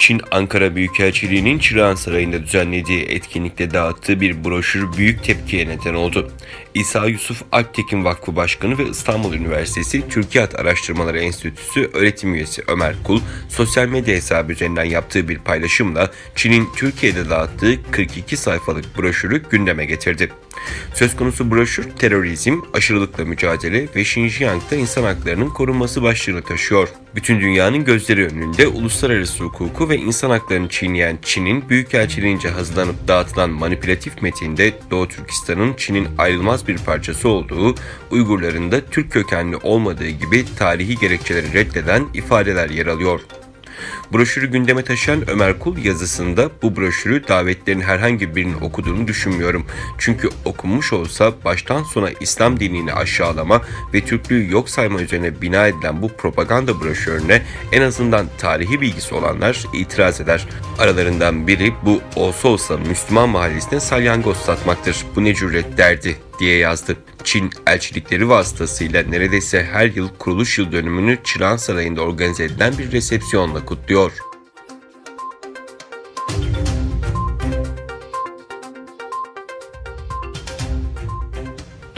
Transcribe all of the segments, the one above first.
Çin Ankara Büyükelçiliği'nin Çırağan Sarayı'nda düzenlediği etkinlikte dağıttığı bir broşür büyük tepkiye neden oldu. İsa Yusuf Alptekin Vakfı Başkanı ve İstanbul Üniversitesi Türkiyat Araştırmaları Enstitüsü öğretim üyesi Ömer Kul, sosyal medya hesabı üzerinden yaptığı bir paylaşımla Çin'in Türkiye'de dağıttığı 42 sayfalık broşürü gündeme getirdi. Söz konusu broşür terörizm, aşırılıkla mücadele ve Xinjiang'da insan haklarının korunması başlığını taşıyor. Bütün dünyanın gözleri önünde uluslararası hukuku ve insan haklarını çiğneyen Çin'in Büyükelçiliğince hazırlanıp dağıtılan manipülatif metinde Doğu Türkistan'ın Çin'in ayrılmaz bir parçası olduğu, Uygurların da Türk kökenli olmadığı gibi tarihi gerekçeleri reddeden ifadeler yer alıyor. Broşürü gündeme taşıyan Ömer Kul yazısında bu broşürü davetlerin herhangi birinin okuduğunu düşünmüyorum. Çünkü okunmuş olsa baştan sona İslam dinini aşağılama ve Türklüğü yok sayma üzerine bina edilen bu propaganda broşürüne en azından tarihi bilgisi olanlar itiraz eder. Aralarından biri bu olsa olsa Müslüman mahallesine salyangoz satmaktır. Bu ne cüret derdi diye yazdı. Çin elçilikleri vasıtasıyla neredeyse her yıl kuruluş yıl dönümünü Çırağan Sarayı'nda organize edilen bir resepsiyonla kutluyor. Dios.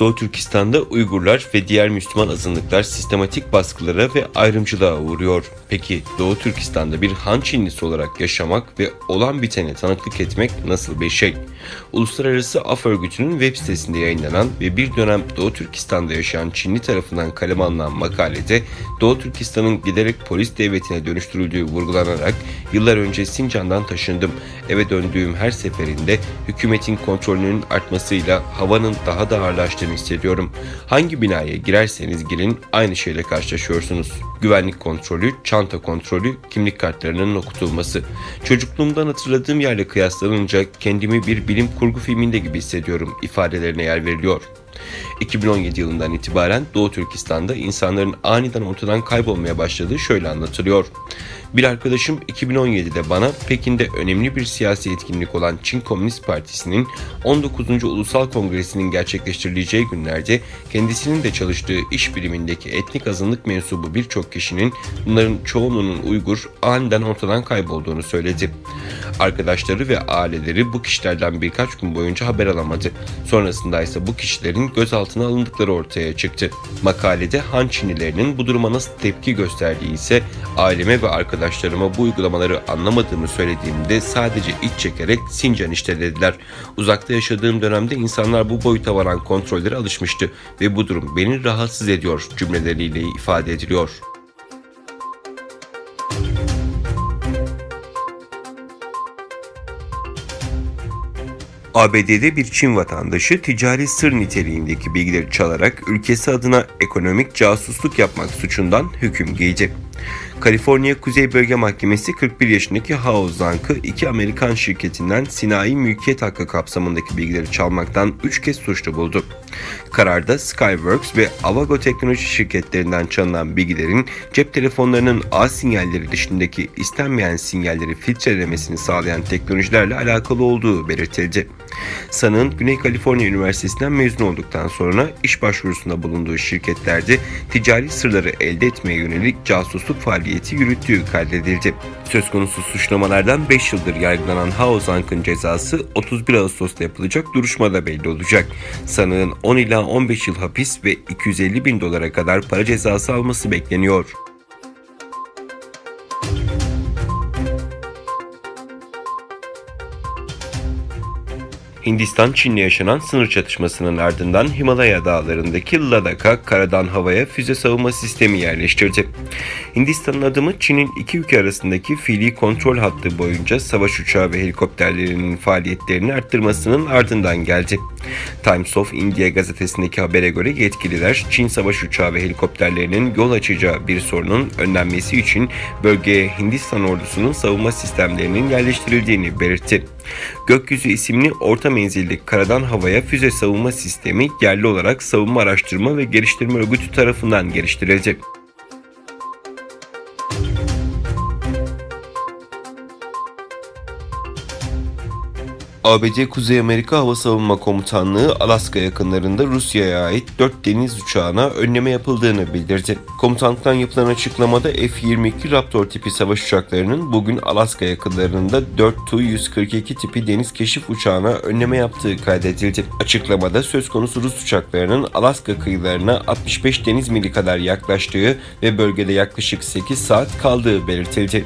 Doğu Türkistan'da Uygurlar ve diğer Müslüman azınlıklar sistematik baskılara ve ayrımcılığa uğruyor. Peki Doğu Türkistan'da bir Han Çinlisi olarak yaşamak ve olan bitene tanıklık etmek nasıl bir şey? Uluslararası Af Örgütü'nün web sitesinde yayınlanan ve bir dönem Doğu Türkistan'da yaşayan Çinli tarafından kaleme alınan makalede Doğu Türkistan'ın giderek polis devletine dönüştürüldüğü vurgulanarak yıllar önce Sincan'dan taşındım. Eve döndüğüm her seferinde hükümetin kontrolünün artmasıyla havanın daha da ağırlaştığını hissediyorum. Hangi binaya girerseniz girin aynı şeyle karşılaşıyorsunuz. Güvenlik kontrolü, çanta kontrolü, kimlik kartlarının okutulması. Çocukluğumdan hatırladığım yerle kıyaslanınca kendimi bir bilim kurgu filminde gibi hissediyorum ifadelerine yer veriliyor. 2017 yılından itibaren Doğu Türkistan'da insanların aniden ortadan kaybolmaya başladığı şöyle anlatılıyor. Bir arkadaşım 2017'de bana Pekin'de önemli bir siyasi etkinlik olan Çin Komünist Partisi'nin 19. Ulusal Kongresi'nin gerçekleştirileceği günlerde kendisinin de çalıştığı iş birimindeki etnik azınlık mensubu birçok kişinin bunların çoğunluğunun Uygur aniden ortadan kaybolduğunu söyledi. Arkadaşları ve aileleri bu kişilerden birkaç gün boyunca haber alamadı. Sonrasında ise bu kişilerin gözaltına alındıkları ortaya çıktı. Makalede Han Çinlilerinin bu duruma nasıl tepki gösterdiği ise aileme ve arkadaşlarıma bu uygulamaları anlamadığımı söylediğimde sadece iç çekerek Sincan işte dediler. Uzakta yaşadığım dönemde insanlar bu boyuta varan kontrollere alışmıştı ve bu durum beni rahatsız ediyor cümleleriyle ifade ediliyor. ABD'de bir Çin vatandaşı ticari sır niteliğindeki bilgileri çalarak ülkesi adına ekonomik casusluk yapmak suçundan hüküm giydi. Kaliforniya Kuzey Bölge Mahkemesi 41 yaşındaki Hao Zhang'ı iki Amerikan şirketinden sinayi mülkiyet hakkı kapsamındaki bilgileri çalmaktan 3 kez suçlu buldu. Kararda Skyworks ve Avago teknoloji şirketlerinden çalınan bilgilerin cep telefonlarının ağ sinyalleri dışındaki istenmeyen sinyalleri filtrelemesini sağlayan teknolojilerle alakalı olduğu belirtildi. Sanığın Güney Kaliforniya Üniversitesi'nden mezun olduktan sonra iş başvurusunda bulunduğu şirketlerde ticari sırları elde etmeye yönelik casusluk faaliyeti yürüttüğü kaydedildi. Söz konusu suçlamalardan 5 yıldır yargılanan Hao Zhang'ın cezası 31 Ağustos'ta yapılacak duruşmada belli olacak. Sanığın 10 ila 15 yıl hapis ve 250 bin dolara kadar para cezası alması bekleniyor. Hindistan Çin'le yaşanan sınır çatışmasının ardından Himalaya dağlarındaki Ladak'a karadan havaya füze savunma sistemi yerleştirdi. Hindistan'ın adımı Çin'in iki ülke arasındaki fiili kontrol hattı boyunca savaş uçağı ve helikopterlerinin faaliyetlerini arttırmasının ardından geldi. Times of India gazetesindeki habere göre yetkililer Çin savaş uçağı ve helikopterlerinin yol açacağı bir sorunun önlenmesi için bölgeye Hindistan ordusunun savunma sistemlerinin yerleştirildiğini belirtti. Gökyüzü isimli orta menzilli karadan havaya füze savunma sistemi yerli olarak Savunma Araştırma ve Geliştirme Örgütü tarafından geliştirilecek. ABD Kuzey Amerika Hava Savunma Komutanlığı Alaska yakınlarında Rusya'ya ait 4 deniz uçağına önleme yapıldığını bildirdi. Komutanlıktan yapılan açıklamada F-22 Raptor tipi savaş uçaklarının bugün Alaska yakınlarında 4 Tu-142 tipi deniz keşif uçağına önleme yaptığı kaydedildi. Açıklamada söz konusu Rus uçaklarının Alaska kıyılarına 65 deniz mili kadar yaklaştığı ve bölgede yaklaşık 8 saat kaldığı belirtildi.